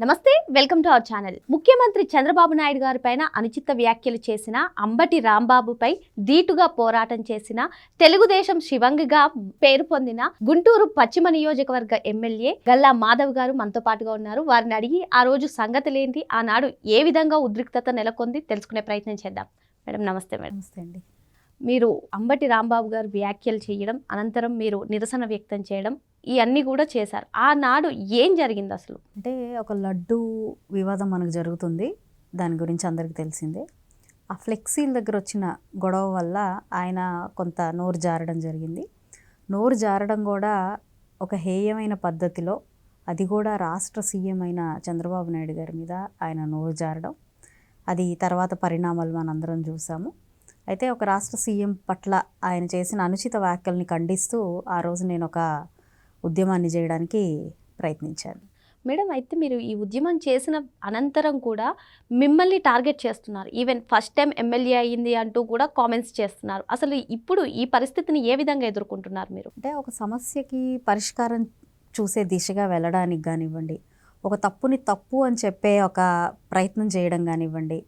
నమస్తే welcome to our channel. ముఖ్యమంత్రి చంద్రబాబు నాయుడు గారి పైన అనుచిత వ్యాఖ్యలు చేసిన అంబటి రాంబాబుపై ధీటుగా పోరాటం చేసిన తెలుగుదేశం శివంగిగా పేరు పొందిన గుంటూరు పశ్చిమ నియోజకవర్గ ఎమ్మెల్యే గల్లా మాధవ్ గారు మనతో పాటుగా ఉన్నారు. వారిని అడిగి ఆ రోజు సంగతులేంటి ఆనాడు ఏ విధంగా ఉద్రిక్తత నెలకొంది తెలుసుకునే ప్రయత్నం చేద్దాం. మేడం నమస్తే మేడం. నమస్తే అండి. మీరు అంబటి రాంబాబు గారు వ్యాఖ్యలు చేయడం అనంతరం మీరు నిరసన వ్యక్తం చేయడం ఇవన్నీ కూడా చేశారు. ఆనాడు ఏం జరిగింది అసలు? అంటే ఒక లడ్డు వివాదం మనకు జరుగుతుంది. దాని గురించి అందరికీ తెలిసిందే. ఆ ఫ్లెక్సీల దగ్గర వచ్చిన గొడవ వల్ల ఆయన కొంత నోరు జారడం జరిగింది. నోరు జారడం కూడా ఒక హేయమైన పద్ధతిలో అది కూడా రాష్ట్ర సీఎం అయిన చంద్రబాబు నాయుడు గారి మీద ఆయన నోరు జారడం. అది తర్వాత పరిణామాలు మనందరం చూసాము. అయితే ఒక రాష్ట్ర సీఎం పట్ల ఆయన చేసిన అనుచిత వ్యాఖ్యల్ని ఖండిస్తూ ఆ రోజు నేను ఒక ఉద్యమాన్ని చేయడానికి ప్రయత్నించాను. మేడం అయితే మీరు ఈ ఉద్యమం చేసిన అనంతరం కూడా మిమ్మల్ని టార్గెట్ చేస్తున్నారు. ఈవెన్ ఫస్ట్ టైం ఎమ్మెల్యే అయ్యింది అంటూ కూడా కామెంట్స్ చేస్తున్నారు. అసలు ఇప్పుడు ఈ పరిస్థితిని ఏ విధంగా ఎదుర్కొంటున్నారు మీరు? అంటే ఒక సమస్యకి పరిష్కారం చూసే దిశగా వెళ్ళడానికి కానివ్వండి ఒక తప్పుని తప్పు అని చెప్పే ఒక ప్రయత్నం చేయడం కానివ్వండి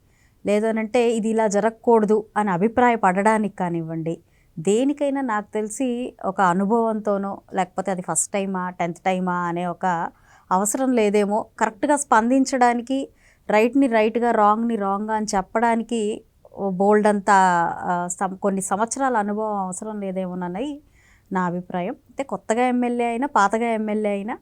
లేదనంటే ఇది ఇలా జరగకూడదు అని అభిప్రాయపడడానికి కానివ్వండి. దేనికైనా నాకు తెలిసి ఒక అనుభవంతోనో లేకపోతే అది ఫస్ట్ టైమా టెన్త్ టైమా అనే ఒక అవసరం లేదేమో. కరెక్ట్గా స్పందించడానికి రైట్ని రైట్గా రాంగ్ని రాంగ్గా అని చెప్పడానికి బోల్డ్ అంత సం- కొన్ని సంవత్సరాల అనుభవం అవసరం లేదేమోనన్నది నా అభిప్రాయం. అయితే కొత్తగా ఎమ్మెల్యే అయినా పాతగా ఎమ్మెల్యే అయినా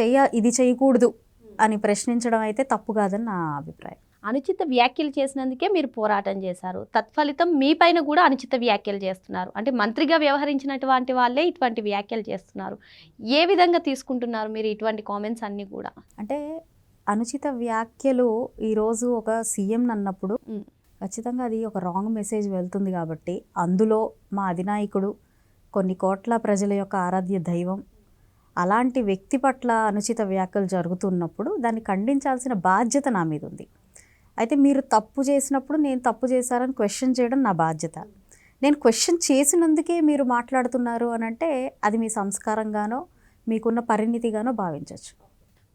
చెయ్య ఇది చేయకూడదు అని ప్రశ్నించడం అయితే తప్పు కాదని నా అభిప్రాయం. అనుచిత వ్యాఖ్యలు చేసినందుకే మీరు పోరాటం చేశారు. తత్ఫలితం మీ పైన కూడా అనుచిత వ్యాఖ్యలు చేస్తున్నారు. అంటే మంత్రిగా వ్యవహరించినటువంటి వాళ్ళే ఇటువంటి వ్యాఖ్యలు చేస్తున్నారు. ఏ విధంగా తీసుకుంటున్నారు మీరు ఇటువంటి కామెంట్స్ అన్నీ కూడా? అంటే అనుచిత వ్యాఖ్యలు ఈరోజు ఒక సీఎం అన్నప్పుడు. ఖచ్చితంగా అది ఒక రాంగ్ మెసేజ్ వెళ్తుంది కాబట్టి అందులో మా అధినాయకుడు కొన్ని కోట్ల ప్రజల యొక్క ఆరాధ్య దైవం అలాంటి వ్యక్తి పట్ల అనుచిత వ్యాఖ్యలు జరుగుతున్నప్పుడు దాన్ని ఖండించాల్సిన బాధ్యత నా మీద ఉంది. అయితే మీరు తప్పు చేసినప్పుడు నేను తప్పు చేశారని క్వశ్చన్ చేయడం నా బాధ్యత. నేను క్వశ్చన్ చేసినందుకే మీరు మాట్లాడుతున్నారు అని అంటే అది మీ సంస్కారంగానో మీకున్న పరిణితిగానో భావించవచ్చు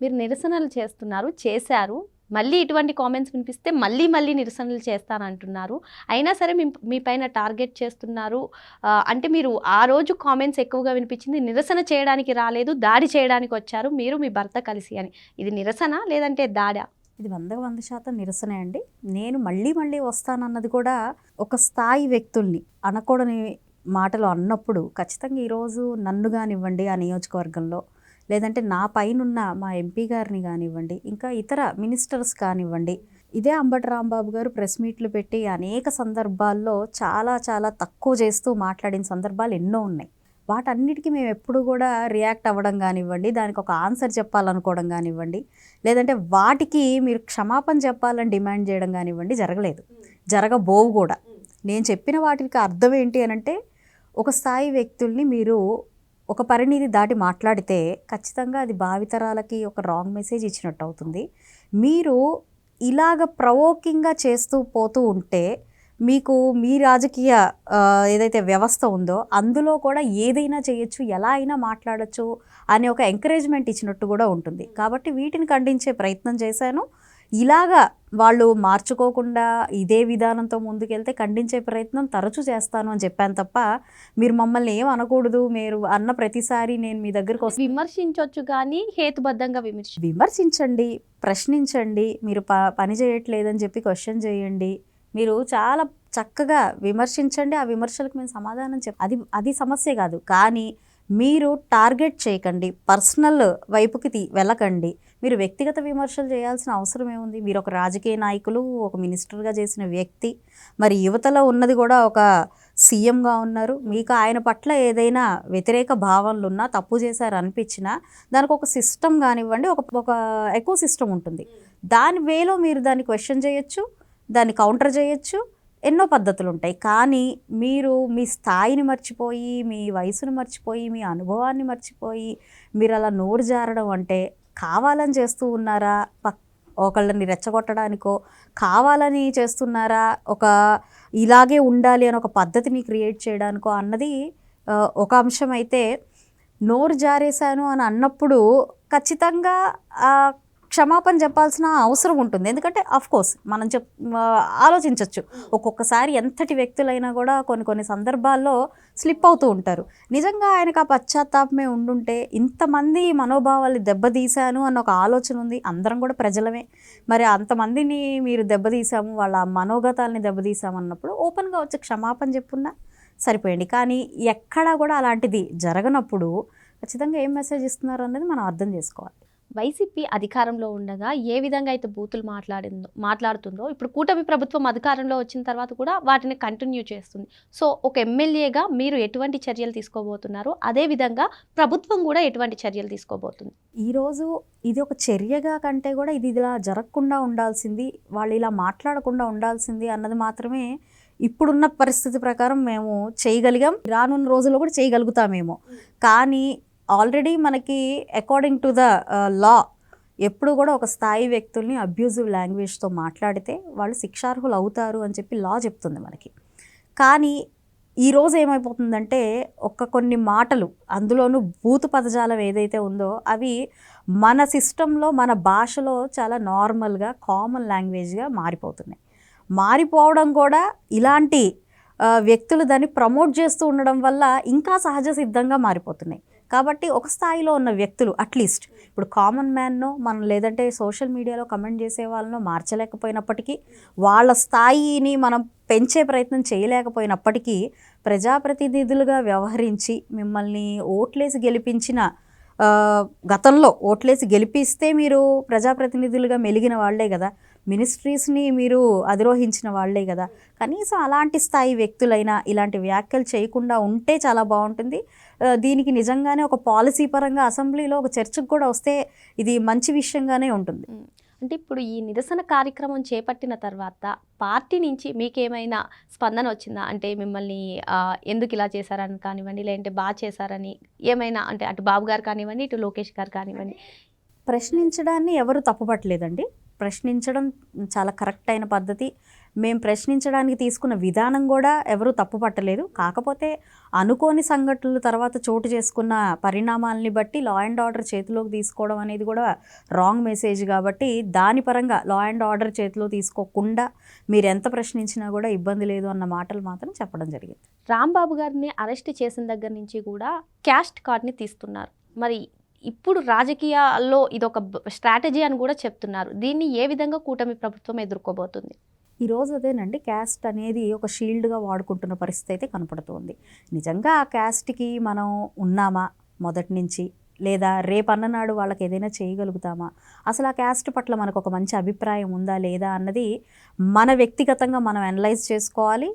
మీరు నిరసనలు చేస్తున్నారు చేశారు. మళ్ళీ ఇటువంటి కామెంట్స్ వినిపిస్తే మళ్ళీ మళ్ళీ నిరసనలు చేస్తానంటున్నారు. అయినా సరే మీ మీ పైన టార్గెట్ చేస్తున్నారు. అంటే మీరు ఆ రోజు కామెంట్స్ ఎక్కువగా వినిపించింది నిరసన చేయడానికి రాలేదు దాడి చేయడానికి వచ్చారు. మీరు మీ భర్త కలిసి అని. ఇది నిరసన లేదంటే దాడా? ఇది వంద వంద శాతం నిరసనే అండి. నేను మళ్ళీ మళ్ళీ వస్తానన్నది కూడా ఒక స్థాయి వ్యక్తుల్ని అనకూడని మాటలు అన్నప్పుడు ఖచ్చితంగా ఈరోజు నన్ను కానివ్వండి ఆ నియోజకవర్గంలో లేదంటే నా పైనున్న మా ఎంపీ గారిని కానివ్వండి ఇంకా ఇతర మినిస్టర్స్ కానివ్వండి ఇదే అంబటి రాంబాబు గారు ప్రెస్ మీట్లు పెట్టి అనేక సందర్భాల్లో చాలా చాలా తక్కువ చేస్తూ మాట్లాడిన సందర్భాలు ఎన్నో ఉన్నాయి. వాటన్నిటికీ మేము ఎప్పుడు కూడా రియాక్ట్ అవ్వడం కానివ్వండి దానికి ఒక ఆన్సర్ చెప్పాలనుకోవడం కానివ్వండి లేదంటే వాటికి మీరు క్షమాపణ చెప్పాలని డిమాండ్ చేయడం కానివ్వండి జరగలేదు. జరగబోవు కూడా. నేను చెప్పిన వాటికి అర్థం ఏంటి అని అంటే ఒక స్థాయి వ్యక్తుల్ని మీరు ఒక పరిణితి దాటి మాట్లాడితే ఖచ్చితంగా అది భావితరాలకి ఒక రాంగ్ మెసేజ్ ఇచ్చినట్టు అవుతుంది. మీరు ఇలాగ ప్రవోకింగ్గా చేస్తూ పోతూ ఉంటే మీకు మీ రాజకీయ ఏదైతే వ్యవస్థ ఉందో అందులో కూడా ఏదైనా చేయొచ్చు ఎలా అయినా మాట్లాడచ్చు అనే ఒక ఎంకరేజ్మెంట్ ఇచ్చినట్టు కూడా ఉంటుంది. కాబట్టి వీటిని ఖండించే ప్రయత్నం చేశాను. ఇలాగా వాళ్ళు మార్చుకోకుండా ఇదే విధానంతో ముందుకెళ్తే ఖండించే ప్రయత్నం తరచూ చేస్తాను అని చెప్పాను తప్ప మీరు మమ్మల్ని ఏం అనకూడదు. మీరు అన్న ప్రతిసారి నేను మీ దగ్గరికి వస్తే విమర్శించవచ్చు కానీ హేతుబద్ధంగా విమర్శ విమర్శించండి ప్రశ్నించండి మీరు ప పని చేయట్లేదని చెప్పి క్వశ్చన్ చేయండి. మీరు చాలా చక్కగా విమర్శించండి ఆ విమర్శలకు మేము సమాధానం చెప్ అది అది సమస్య కాదు. కానీ మీరు టార్గెట్ చేయకండి పర్సనల్ వైపుకి తీ వెళ్ళకండి. మీరు వ్యక్తిగత విమర్శలు చేయాల్సిన అవసరం ఏముంది? మీరు ఒక రాజకీయ నాయకులు ఒక మినిస్టర్గా చేసిన వ్యక్తి మరి యువతలో ఉన్నది కూడా ఒక సీఎంగా ఉన్నారు. మీకు ఆయన పట్ల ఏదైనా వ్యతిరేక భావనలు ఉన్నా తప్పు చేశారు అనిపించినా దానికి ఒక సిస్టమ్ కానివ్వండి ఒక ఒక ఎకో సిస్టమ్ ఉంటుంది. దాని వేలో మీరు దాన్ని క్వశ్చన్ చేయొచ్చు. దాన్ని కౌంటర్ చేయొచ్చు. ఎన్నో పద్ధతులు ఉంటాయి కానీ మీరు మీ స్థాయిని మర్చిపోయి మీ వయసును మర్చిపోయి మీ అనుభవాన్ని మర్చిపోయి మీరు అలా నోరు జారడం అంటే కావాలని చేస్తూ ఉన్నారా? పక్ ఒకళ్ళని రెచ్చగొట్టడానికో కావాలని చేస్తున్నారా? ఒక ఇలాగే ఉండాలి అని ఒక పద్ధతిని క్రియేట్ చేయడానికో అన్నది ఒక అంశం అయితే నోరు జారేశాను అని అన్నప్పుడు ఖచ్చితంగా క్షమాపణ చెప్పాల్సిన అవసరం ఉంటుంది. ఎందుకంటే కోర్స్ మనం చెప్ ఆలోచించవచ్చు ఒక్కొక్కసారి ఎంతటి వ్యక్తులైనా కూడా కొన్ని కొన్ని సందర్భాల్లో స్లిప్ అవుతూ ఉంటారు. నిజంగా ఆయనకు ఆ పశ్చాత్తాపమే ఉండుంటే ఇంతమంది మనోభావాలు దెబ్బతీశాను అన్న ఒక ఆలోచన ఉంది. అందరం కూడా ప్రజలమే. మరి అంతమందిని మీరు దెబ్బతీసాము వాళ్ళ మనోగతాల్ని దెబ్బతీసాము అన్నప్పుడు ఓపెన్గా వచ్చి క్షమాపణ చెప్పున్నా సరిపోయండి కానీ ఎక్కడా కూడా అలాంటిది జరగనప్పుడు ఖచ్చితంగా ఏం మెసేజ్ ఇస్తున్నారు అనేది మనం అర్థం చేసుకోవాలి. వైసీపీ అధికారంలో ఉండగా ఏ విధంగా అయితే బూతులు మాట్లాడిందో మాట్లాడుతుందో ఇప్పుడు కూటమి ప్రభుత్వం అధికారంలో వచ్చిన తర్వాత కూడా వాటిని కంటిన్యూ చేస్తుంది. సో ఒక ఎమ్మెల్యేగా మీరు ఎటువంటి చర్యలు తీసుకోబోతున్నారు? అదే విధంగా ప్రభుత్వం కూడా ఎటువంటి చర్యలు తీసుకోబోతుంది? ఈరోజు ఇది ఒక చర్యగా కంటే కూడా ఇది ఇలా జరగకుండా ఉండాల్సింది వాళ్ళు ఇలా మాట్లాడకుండా ఉండాల్సింది అన్నది మాత్రమే ఇప్పుడున్న పరిస్థితి ప్రకారం మేము చేయగలిగాం. రానున్న రోజుల్లో కూడా చేయగలుగుతామేమో. కానీ ఆల్రెడీ మనకి అకార్డింగ్ టు ద లా ఎప్పుడు కూడా ఒక స్థాయి వ్యక్తుల్ని అబ్యూజివ్ లాంగ్వేజ్తో మాట్లాడితే వాళ్ళు శిక్షార్హులు అవుతారు అని చెప్పి లా చెప్తుంది మనకి. కానీ ఈరోజు ఏమైపోతుందంటే ఒక్క కొన్ని మాటలు అందులోనూ భూత పదజాలం ఏదైతే ఉందో అవి మన సిస్టంలో మన భాషలో చాలా నార్మల్గా కామన్ లాంగ్వేజ్గా మారిపోతున్నాయి. మారిపోవడం కూడా ఇలాంటి uh, వ్యక్తులు దాన్ని ప్రమోట్ చేస్తూ ఉండడం వల్ల ఇంకా సహజ సిద్ధంగా మారిపోతున్నాయి. కాబట్టి ఒక స్థాయిలో ఉన్న వ్యక్తులు అట్లీస్ట్ ఇప్పుడు కామన్ మ్యాన్నో మనం లేదంటే సోషల్ మీడియాలో కమెంట్ చేసే వాళ్ళనో మార్చలేకపోయినప్పటికీ వాళ్ళ స్థాయిని మనం పెంచే ప్రయత్నం చేయలేకపోయినప్పటికీ ప్రజాప్రతినిధులుగా వ్యవహరించి మిమ్మల్ని ఓట్లేసి గెలిపించిన గతంలో ఓట్లేసి గెలిపిస్తే మీరు ప్రజాప్రతినిధులుగా మెలిగిన వాళ్ళే కదా. మినిస్ట్రీస్ని మీరు అధిరోహించిన వాళ్ళే కదా. కనీసం అలాంటి స్థాయి వ్యక్తులైనా ఇలాంటి వ్యాఖ్యలు చేయకుండా ఉంటే చాలా బాగుంటుంది. దీనికి నిజంగానే ఒక పాలసీ పరంగా అసెంబ్లీలో ఒక చర్చకు కూడా వస్తే ఇది మంచి విషయంగానే ఉంటుంది. అంటే ఇప్పుడు ఈ నిరసన కార్యక్రమం చేపట్టిన తర్వాత పార్టీ నుంచి మీకేమైనా స్పందన వచ్చిందా? అంటే మిమ్మల్ని ఎందుకు ఇలా చేశారని కానివ్వండి లేదంటే బాగా చేశారని ఏమైనా అంటే అటు బాబు గారు కానివ్వండి ఇటు లోకేష్ గారు కానివ్వండి? ప్రశ్నించడాన్ని ఎవరు తప్పుపట్టలేదండి. ప్రశ్నించడం చాలా కరెక్ట్ అయిన పద్ధతి. మేము ప్రశ్నించడానికి తీసుకున్న విధానం కూడా ఎవరు తప్పుపట్టలేదు కాకపోతే అనుకోని సంఘటనలు తర్వాత చోటు చేసుకున్న పరిణామాలని బట్టి లా అండ్ ఆర్డర్ చేతిలోకి తీసుకోవడం అనేది కూడా రాంగ్ మెసేజ్ కాబట్టి దాని పరంగా లా అండ్ ఆర్డర్ చేతిలో తీసుకోకుండా మీరు ఎంత ప్రశ్నించినా కూడా ఇబ్బంది లేదు అన్న మాటలు మాత్రం చెప్పడం జరిగింది. రాంబాబు గారిని అరెస్ట్ చేసిన దగ్గర నుంచి కూడా క్యాస్ట్ కార్డ్ని తీస్తున్నారు. మరి ఇప్పుడు రాజకీయాల్లో ఇదొక స్ట్రాటజీ అని కూడా చెప్తున్నారు. దీన్ని ఏ విధంగా కూటమి ప్రభుత్వం ఎదుర్కోబోతుంది? ఈ రోజు అదేనండి క్యాస్ట్ అనేది ఒక షీల్డ్గా వాడుకుంటున్న పరిస్థితి అయితే కనపడుతుంది. నిజంగా ఆ క్యాస్ట్కి మనం ఉన్నామా మొదటి నుంచి? లేదా రేపు అన్ననాడు వాళ్ళకి ఏదైనా చేయగలుగుతామా? అసలు ఆ క్యాస్ట్ పట్ల మనకు ఒక మంచి అభిప్రాయం ఉందా లేదా అన్నది మన వ్యక్తిగతంగా మనం అనలైజ్ చేసుకోవాలి.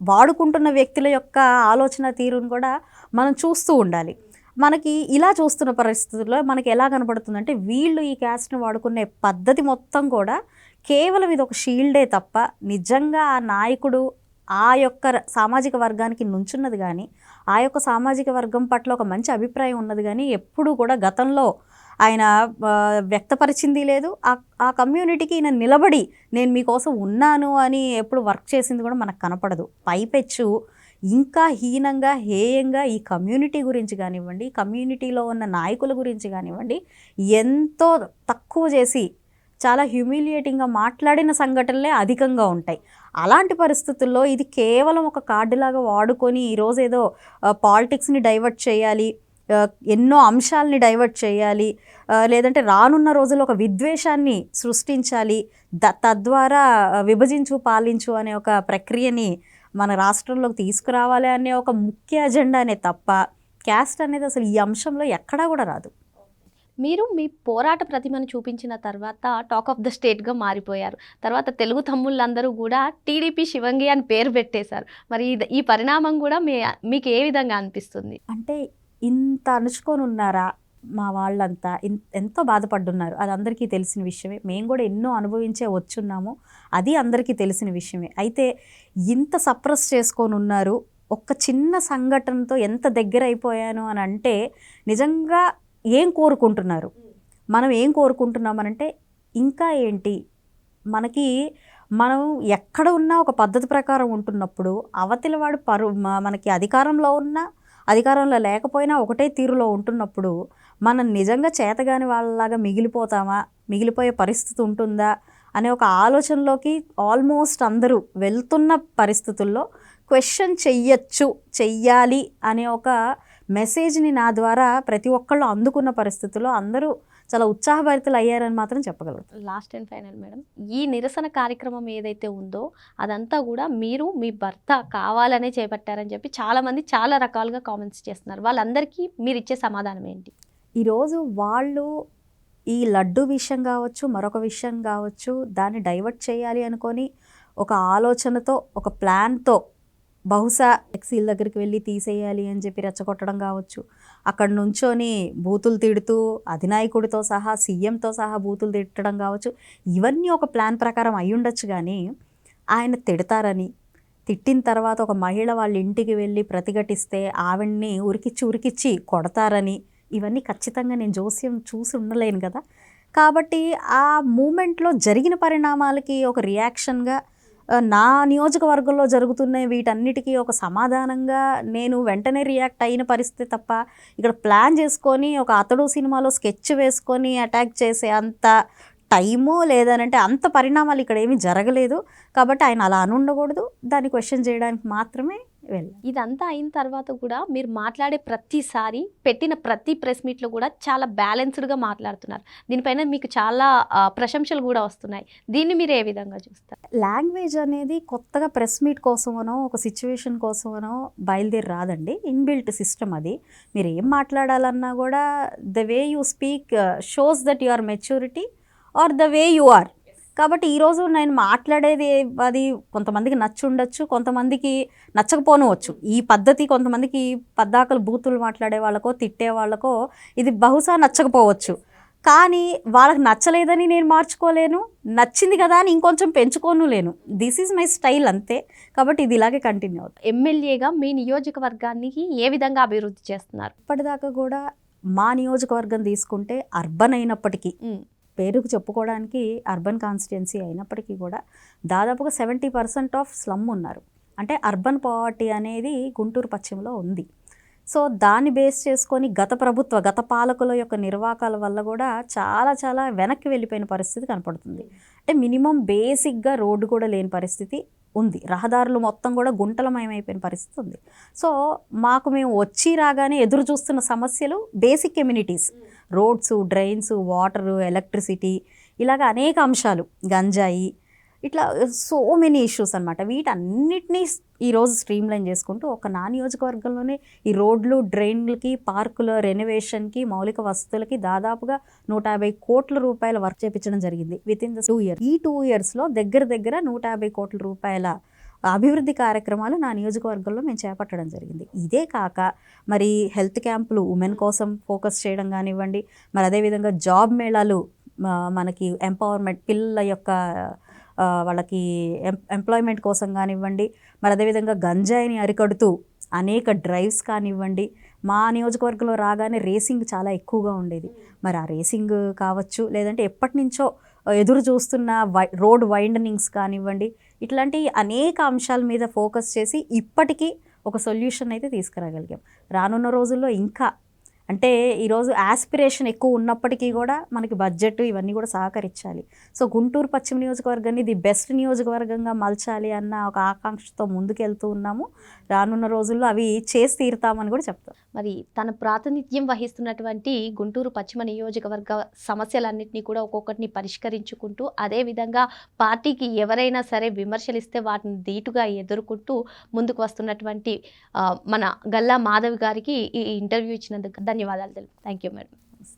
వాడుకుంటున్న వ్యక్తుల యొక్క ఆలోచన తీరును కూడా మనం చూస్తూ ఉండాలి. మనకి ఇలా చూస్తున్న పరిస్థితుల్లో మనకి ఎలా కనబడుతుందంటే వీళ్ళు ఈ క్యాస్ట్ని వాడుకునే పద్ధతి మొత్తం కూడా కేవలం ఇది ఒక షీల్డే తప్ప నిజంగా ఆ నాయకుడు ఆ యొక్క సామాజిక వర్గానికి నుంచున్నది కానీ ఆ యొక్క సామాజిక వర్గం పట్ల ఒక మంచి అభిప్రాయం ఉన్నది కానీ ఎప్పుడూ కూడా గతంలో ఆయన వ్యక్తపరిచింది లేదు. ఆ ఆ కమ్యూనిటీకి ఈయన నిలబడి నేను మీకోసం ఉన్నాను అని ఎప్పుడు వర్క్ చేసింది కూడా మనకు కనపడదు. పైపెచ్చు ఇంకా హీనంగా హేయంగా ఈ కమ్యూనిటీ గురించి కానివ్వండి కమ్యూనిటీలో ఉన్న నాయకుల గురించి కానివ్వండి ఎంతో తక్కువ చేసి చాలా హ్యూమిలియేటింగ్గా మాట్లాడిన సంఘటనలే అధికంగా ఉంటాయి. అలాంటి పరిస్థితుల్లో ఇది కేవలం ఒక కార్డులాగా వాడుకొని ఈరోజు ఏదో పాలిటిక్స్ని డైవర్ట్ చేయాలి ఎన్నో అంశాలని డైవర్ట్ చేయాలి లేదంటే రానున్న రోజుల్లో ఒక విద్వేషాన్ని సృష్టించాలి ద తద్వారా విభజించు పాలించు అనే ఒక ప్రక్రియని మన రాష్ట్రంలోకి తీసుకురావాలి అనే ఒక ముఖ్య అజెండానే తప్ప క్యాస్ట్ అనేది అసలు ఈ అంశంలో ఎక్కడా కూడా రాదు. మీరు మీ పోరాట ప్రతిమను చూపించిన తర్వాత టాక్ ఆఫ్ ద స్టేట్గా మారిపోయారు. తర్వాత తెలుగు తమ్ముళ్ళందరూ కూడా టీడీపీ శివంగి అని పేరు పెట్టేశారు. మరి ఈ పరిణామం కూడా మీ మీకు ఏ విధంగా అనిపిస్తుంది? అంటే ఇంత అణుచుకొని ఉన్నారా? మా వాళ్ళంతా ఎంతో బాధపడ్డున్నారు. అది అందరికీ తెలిసిన విషయమే. మేము కూడా ఎన్నో అనుభవించే వచ్చున్నాము. అది అందరికీ తెలిసిన విషయమే. అయితే ఇంత సప్రెస్ చేసుకొని ఉన్నారు. ఒక్క చిన్న సంఘటనతో ఎంత దగ్గర అయిపోయాను అని అంటే నిజంగా ఏం కోరుకుంటున్నారు? మనం ఏం కోరుకుంటున్నామనంటే ఇంకా ఏంటి? మనకి మనం ఎక్కడ ఉన్నా ఒక పద్ధతి ప్రకారం ఉంటున్నప్పుడు అవతలవాడు పరు మ- మనకి అధికారంలో ఉన్నా అధికారంలో లేకపోయినా ఒకటే తీరులో ఉంటున్నప్పుడు మనం నిజంగా చేతగాని వాళ్ళలాగా మిగిలిపోతామా? మిగిలిపోయే పరిస్థితి ఉంటుందా? అనే ఒక ఆలోచనలోకి ఆల్మోస్ట్ అందరూ వెళ్తున్న పరిస్థితుల్లో క్వశ్చన్ చెయ్యొచ్చు చెయ్యాలి అనే ఒక మెసేజ్ని నా ద్వారా ప్రతి ఒక్కళ్ళు అందుకున్న పరిస్థితుల్లో అందరూ చాలా ఉత్సాహభరితులు అయ్యారని మాత్రం చెప్పగలుగుతాను లాస్ట్ అండ్ ఫైనల్ మేడం ఈ నిరసన కార్యక్రమం ఏదైతే ఉందో అదంతా కూడా మీరు మీ భర్త కావాలనే చేపట్టారని చెప్పి చాలా మంది చాలా రకాలుగా కామెంట్స్ చేస్తున్నారు. వాళ్ళందరికీ మీరు ఇచ్చే సమాధానం ఏంటి? ఈరోజు వాళ్ళు ఈ లడ్డు విషయం కావచ్చు మరొక విషయం కావచ్చు దాన్ని డైవర్ట్ చేయాలి అనుకొని ఒక ఆలోచనతో ఒక ప్లాన్తో బహుశా ఎక్సీల దగ్గరికి వెళ్ళి తీసేయాలి అని చెప్పి రెచ్చగొట్టడం కావచ్చు. అక్కడ నుంచొని బూతులు తిడుతూ అధినాయకుడితో సహా సీఎంతో సహా బూతులు తిట్టడం కావచ్చు. ఇవన్నీ ఒక ప్లాన్ ప్రకారం అయి ఉండొచ్చు కానీ ఆయన తిడతారని. తిట్టిన తర్వాత ఒక మహిళ వాళ్ళ ఇంటికి వెళ్ళి ప్రతిఘటిస్తే ఆవిడ్ని ఉరికిచ్చి ఉరికిచ్చి కొడతారని. ఇవన్నీ ఖచ్చితంగా నేను జోస్యం చూసి ఉండలేను కదా. కాబట్టి ఆ మూమెంట్లో జరిగిన పరిణామాలకి ఒక రియాక్షన్గా నా నియోజకవర్గంలో జరుగుతున్న వీటన్నిటికీ ఒక సమాధానంగా నేను వెంటనే రియాక్ట్ అయిన పరిస్థితి తప్ప ఇక్కడ ప్లాన్ చేసుకొని ఒక అతడు సినిమాలో స్కెచ్ వేసుకొని అటాక్ చేసే అంత టైము లేదనంటే అంత పరిణామాలు ఇక్కడ ఏమీ జరగలేదు. కాబట్టి ఆయన అలా అనుండకూడదు. దాన్ని క్వశ్చన్ చేయడానికి మాత్రమే వెళ్ళాలి. ఇదంతా అయిన తర్వాత కూడా మీరు మాట్లాడే ప్రతిసారి పెట్టిన ప్రతి ప్రెస్ మీట్లో కూడా చాలా బ్యాలెన్స్డ్గా మాట్లాడుతున్నారు. దీనిపైన మీకు చాలా ప్రశంసలు కూడా వస్తున్నాయి. దీన్ని మీరు ఏ విధంగా చూస్తారు? లాంగ్వేజ్ అనేది కొత్తగా ప్రెస్ మీట్ కోసమనో ఒక సిచ్యువేషన్ కోసమనో బయలుదేరి రాదండి. ఇన్బిల్ట్ సిస్టమ్ అది. మీరు ఏం మాట్లాడాలన్నా కూడా the way you speak shows that you are maturity are the way you are. కాబట్టి ఈరోజు నేను మాట్లాడేది అది కొంతమందికి నచ్చి ఉండొచ్చు కొంతమందికి నచ్చకపోనవచ్చు. ఈ పద్ధతి కొంతమందికి పద్దాకలు బూతులు మాట్లాడే వాళ్ళకో తిట్టే వాళ్ళకో ఇది బహుశా నచ్చకపోవచ్చు. కానీ వాళ్ళకి నచ్చలేదని నేను మార్చుకోలేను నచ్చింది కదా అని ఇంకొంచెం పెంచుకోను లేను. దిస్ ఈజ్ మై స్టైల్ అంతే. కాబట్టి ఇది ఇలాగే కంటిన్యూ అవుతుంది. ఎమ్మెల్యేగా మీ నియోజకవర్గానికి ఏ విధంగా అభివృద్ధి చేస్తున్నారు? ఇప్పటిదాకా కూడా మా నియోజకవర్గం తీసుకుంటే అర్బన్ అయినప్పటికీ పేరుకు చెప్పుకోవడానికి అర్బన్ కాన్స్టిట్యున్సీ అయినప్పటికీ కూడా దాదాపుగా సెవెంటీ పర్సెంట్ ఆఫ్ స్లమ్ ఉన్నారు. అంటే అర్బన్ పావర్టీ అనేది గుంటూరు పశ్చిమలో ఉంది. సో దాన్ని బేస్ చేసుకొని గత ప్రభుత్వ గత పాలకుల యొక్క నిర్వాకాల వల్ల కూడా చాలా చాలా వెనక్కి వెళ్ళిపోయిన పరిస్థితి కనపడుతుంది. అంటే మినిమం బేసిక్గా రోడ్డు కూడా లేని పరిస్థితి ఉంది. రహదారులు మొత్తం కూడా గుంటలమయమైపోయిన పరిస్థితి ఉంది. సో మాకు మేము వచ్చి రాగానే ఎదురు చూస్తున్న సమస్యలు basic communities roads drains water electricity ఇలాగ అనేక అంశాలు. గంజాయి ఇట్లా సో మెనీ ఇష్యూస్ అనమాట వీటన్నిటినీ ఈరోజు స్ట్రీమ్ లైన్ చేసుకుంటూ ఒక నా నియోజకవర్గంలోనే ఈ రోడ్లు డ్రైన్లకి పార్కుల రెనోవేషన్కి మౌలిక వసతులకి దాదాపుగా నూట యాభై కోట్ల రూపాయల వర్క్ చేపించడం జరిగింది with in the two year ఈ టూ ఇయర్స్లో దగ్గర దగ్గర నూట యాభై కోట్ల రూపాయల అభివృద్ధి కార్యక్రమాలు నా నియోజకవర్గంలో మేము చేపట్టడం జరిగింది. ఇదే కాక మరి హెల్త్ క్యాంపులు ఉమెన్ కోసం ఫోకస్ చేయడం కానివ్వండి మరి అదేవిధంగా జాబ్ మేళాలు మనకి ఎంపవర్మెంట్ పిల్లల యొక్క వాళ్ళకి ఎం ఎంప్లాయ్మెంట్ కోసం కానివ్వండి మరి అదేవిధంగా గంజాయిని అరికడుతూ అనేక డ్రైవ్స్ కానివ్వండి మా నియోజకవర్గంలో రాగానే రేసింగ్ చాలా ఎక్కువగా ఉండేది. మరి ఆ రేసింగ్ కావచ్చు లేదంటే ఎప్పటి నుంచో ఎదురు చూస్తున్న వై రోడ్ వైండనింగ్స్ కానివ్వండి ఇట్లాంటి అనేక అంశాల మీద ఫోకస్ చేసి ఇప్పటికీ ఒక సొల్యూషన్ అయితే తీసుకురాగలిగాం. రానున్న రోజుల్లో ఇంకా అంటే ఈరోజు ఆస్పిరేషన్ ఎక్కువ ఉన్నప్పటికీ కూడా మనకి బడ్జెట్ ఇవన్నీ కూడా సహకరించాలి. సో గుంటూరు పశ్చిమ నియోజకవర్గాన్ని ది బెస్ట్ నియోజకవర్గంగా మలచాలి అన్న ఒక ఆకాంక్షతో ముందుకెళ్తూ ఉన్నాము. రానున్న రోజుల్లో అవి చేసి తీరుతామని కూడా చెప్తాం. మరి తన ప్రాతినిధ్యం వహిస్తున్నటువంటి గుంటూరు పశ్చిమ నియోజకవర్గ సమస్యలన్నింటినీ కూడా ఒక్కొక్కటిని పరిష్కరించుకుంటూ అదేవిధంగా పార్టీకి ఎవరైనా సరే విమర్శలు ఇస్తే వాటిని ధీటుగా ఎదుర్కొంటూ ముందుకు వస్తున్నటువంటి మన గల్లా మాధవ్ గారికి ఈ ఇంటర్వ్యూ ఇచ్చినందుకు ధన్యవాదాలు తెలుపు. Thank you madam